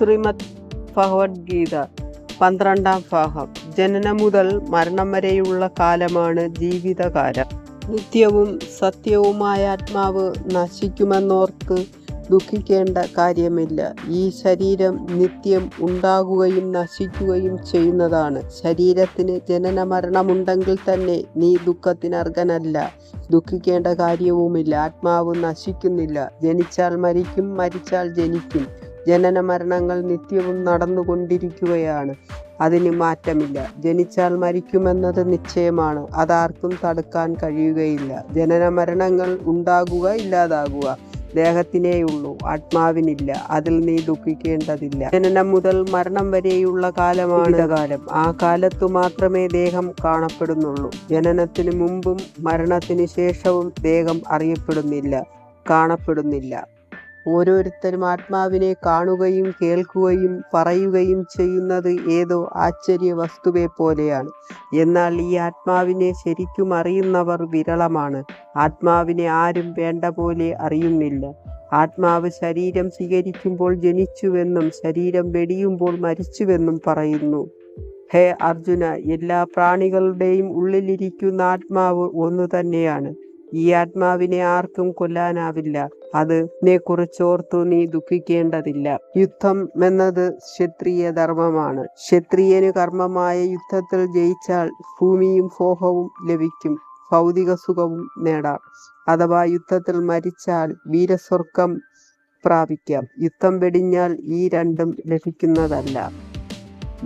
ശ്രീമദ് ഭഗവത്ഗീത പന്ത്രണ്ടാം ഭാഗം. ജനനം മുതൽ മരണം വരെയുള്ള കാലമാണ് ജീവിതകാലം. നിത്യവും സത്യവുമായ ആത്മാവ് നശിക്കുമെന്നോർക്ക് ദുഃഖിക്കേണ്ട കാര്യമില്ല. ഈ ശരീരം നിത്യം ഉണ്ടാകുകയും നശിക്കുകയും ചെയ്യുന്നതാണ്. ശരീരത്തിന് ജനന മരണമുണ്ടെങ്കിൽ തന്നെ നീ ദുഃഖത്തിനർഹനല്ല ദുഃഖിക്കേണ്ട കാര്യവുമില്ല. ആത്മാവ് നശിക്കുന്നില്ല. ജനിച്ചാൽ മരിക്കും മരിച്ചാൽ ജനിക്കും. ജനന മരണങ്ങൾ നിത്യവും നടന്നുകൊണ്ടിരിക്കുകയാണ്. അതിന് മാറ്റമില്ല. ജനിച്ചാൽ മരിക്കുമെന്നത് നിശ്ചയമാണ്. അതാർക്കും തടുക്കാൻ കഴിയുകയില്ല. ജനന മരണങ്ങൾ ഉണ്ടാകുക ഇല്ലാതാകുക ദേഹത്തിനേയുള്ളൂ. ആത്മാവിനില്ല. അതിൽ നീ ദുഃഖിക്കേണ്ടതില്ല. ജനനം മുതൽ മരണം വരെയുള്ള കാലമാണ് കാലം ആ കാലത്തു മാത്രമേ ദേഹം കാണപ്പെടുന്നുള്ളൂ. ജനനത്തിന് മുമ്പും മരണത്തിന് ശേഷവും ദേഹം അറിയപ്പെടുന്നില്ല കാണപ്പെടുന്നില്ല. ഓരോരുത്തരും ആത്മാവിനെ കാണുകയും കേൾക്കുകയും പറയുകയും ചെയ്യുന്നത് ഏതോ ആശ്ചര്യ വസ്തുവെ പോലെയാണ്. എന്നാൽ ഈ ആത്മാവിനെ ശരിക്കും അറിയുന്നവർ വിരളമാണ്. ആത്മാവിനെ ആരും വേണ്ട പോലെ അറിയുന്നില്ല. ആത്മാവ് ശരീരം സ്വീകരിക്കുമ്പോൾ ജനിച്ചുവെന്നും ശരീരം വെടിയുമ്പോൾ മരിച്ചുവെന്നും പറയുന്നു. ഹേ അർജുന എല്ലാ പ്രാണികളുടെയും ഉള്ളിലിരിക്കുന്ന ആത്മാവ് ഒന്നു തന്നെയാണ്. ഈ ആത്മാവിനെ ആർക്കും കൊല്ലാനാവില്ല. അതിനെ കുറിച്ചോർത്തു നീ ദുഃഖിക്കേണ്ടതില്ല. യുദ്ധം എന്നത് ക്ഷത്രിയ ധർമ്മമാണ്. ക്ഷത്രിയന് കർമ്മമായ യുദ്ധത്തിൽ ജയിച്ചാൽ ഭൂമിയും ഭോഗവും ലഭിക്കും. ഭൗതിക സുഖവും നേടാം. അഥവാ യുദ്ധത്തിൽ മരിച്ചാൽ വീരസ്വർഗം പ്രാപിക്കാം. യുദ്ധം വെടിഞ്ഞാൽ ഈ രണ്ടും ലഭിക്കുന്നതല്ല.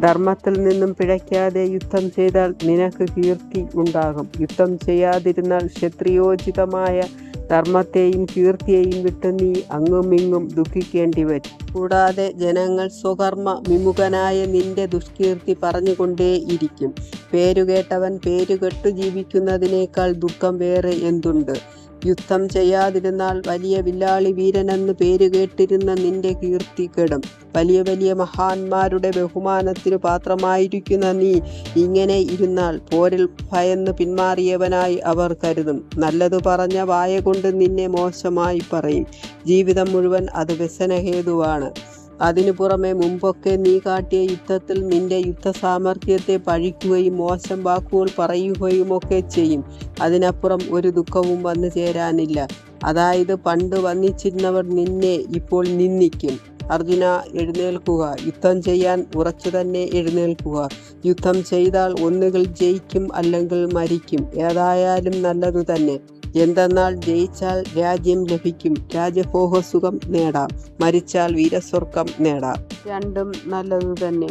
ധർമ്മത്തിൽ നിന്നും പിഴയ്ക്കാതെ യുദ്ധം ചെയ്താൽ നിനക്ക് കീർത്തി ഉണ്ടാകും. യുദ്ധം ചെയ്യാതിരുന്നാൽ ക്ഷത്രിയോചിതമായ ധർമ്മത്തെയും കീർത്തിയെയും വിട്ട് നീ അങ്ങും ഇങ്ങും ദുഃഖിക്കേണ്ടി വരും കൂടാതെ ജനങ്ങൾ സ്വകർമ്മ വിമുഖനായ നിന്റെ ദുഷ്കീർത്തി പറഞ്ഞുകൊണ്ടേയിരിക്കും പേരുകേട്ടവൻ പേരുകെട്ടു ജീവിക്കുന്നതിനേക്കാൾ ദുഃഖം വേറെ എന്തുണ്ട്? യുദ്ധം ചെയ്യാതിരുന്നാൽ വലിയ വില്ലാളി വീരനെന്ന് പേരുകേട്ടിരുന്ന നിന്റെ കീർത്തി കെടും. വലിയ വലിയ മഹാന്മാരുടെ ബഹുമാനത്തിനു പാത്രമായിരിക്കുന്ന നീ ഇങ്ങനെ ഇരുന്നാൽ പോരിൽ ഭയന്ന് പിന്മാറിയവനായി അവർ കരുതും. നല്ലതു പറഞ്ഞ വായ കൊണ്ട് നിന്നെ മോശമായി പറയും. ജീവിതം മുഴുവൻ അത് വ്യസനഹേതുവാണ്. അതിനു പുറമെ മുമ്പൊക്കെ നീ കാട്ടിയ യുദ്ധത്തിൽ നിന്റെ യുദ്ധ സാമർഥ്യത്തെ പഴിക്കുകയും മോശം വാക്കുകൾ പറയുകയും ഒക്കെ ചെയ്യും. അതിനപ്പുറം ഒരു ദുഃഖവും വന്നു ചേരാനില്ല. അതായത് പണ്ട് വന്നിച്ചിരുന്നവർ നിന്നെ ഇപ്പോൾ നിന്ദിക്കും. അർജുന എഴുന്നേൽക്കുക. യുദ്ധം ചെയ്യാൻ ഉറച്ചു തന്നെ എഴുന്നേൽക്കുക. യുദ്ധം ചെയ്താൽ ഒന്നുകിൽ ജയിക്കും അല്ലെങ്കിൽ മരിക്കും. ഏതായാലും നല്ലതു തന്നെ. എന്തെന്നാൽ ജയിച്ചാൽ രാജ്യം ലഭിക്കും. രാജഭോഗസുഖം നേടാം. മരിച്ചാൽ വീരസ്വർഗം നേടാം. രണ്ടും നല്ലതു തന്നെ